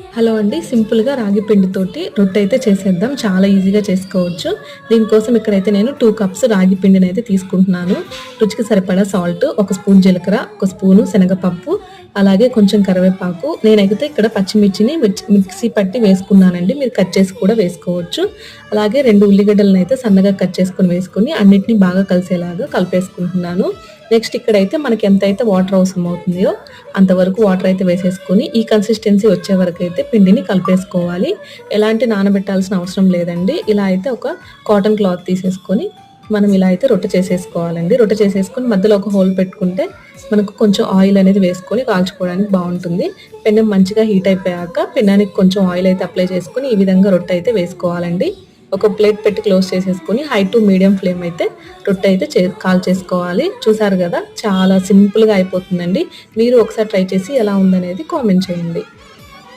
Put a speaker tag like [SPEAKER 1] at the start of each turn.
[SPEAKER 1] Hello అండి. సింపుల్గా రాగి పిండితోటి రొట్టె అయితే చేసేద్దాం. చాలా ఈజీగా చేసుకోవచ్చు. దీనికోసం ఇక్కడైతే నేను టూ కప్స్ రాగి పిండిని అయితే తీసుకుంటున్నాను. రుచికి సరిపడా సాల్ట్ ఒక స్పూన్ జీలకర్ర ఒక స్పూను శనగపప్పు అలాగే కొంచెం కరివేపాకు. నేనైతే ఇక్కడ పచ్చిమిర్చిని మిర్చి- మిక్సీ పట్టి వేసుకున్నానండి. మీరు కట్ చేసి కూడా వేసుకోవచ్చు. అలాగే రెండు ఉల్లిగడ్డలను అయితే సన్నగా కట్ చేసుకొని వేసుకుని అన్నిటిని బాగా కలిసేలాగా కలిపేసుకుంటున్నాను. నెక్స్ట్ ఇక్కడైతే మనకి ఎంతైతే వాటర్ అవసరం అవుతుందో అంతవరకు వాటర్ అయితే వేసేసుకొని ఈ కన్సిస్టెన్సీ వచ్చే వరకు అయితే పిండిని కలిపేసుకోవాలి. ఎలాంటి నానబెట్టాల్సిన అవసరం లేదండి. ఇలా అయితే ఒక కాటన్ క్లాత్ తీసేసుకొని మనం ఇలా అయితే రొట్టె చేసేసుకోవాలండి. రొట్టె చేసేసుకొని మధ్యలో ఒక హోల్ పెట్టుకుంటే మనకు కొంచెం ఆయిల్ అనేది వేసుకొని కాల్చుకోవడానికి బాగుంటుంది. పెన్నం మంచిగా హీట్ అయిపోయాక పెన్నానికి కొంచెం ఆయిల్ అయితే అప్లై చేసుకొని ఈ విధంగా రొట్టె అయితే వేసుకోవాలండి. ఒక ప్లేట్ పెట్టి క్లోజ్ చేసేసుకొని హై టు మీడియం ఫ్లేమ్ అయితే రొట్టె అయితే చే కాల్ చేసుకోవాలి. చూసారు కదా చాలా సింపుల్గా అయిపోతుందండి. మీరు ఒకసారి ట్రై చేసి ఎలా ఉందనేది కామెంట్ చేయండి.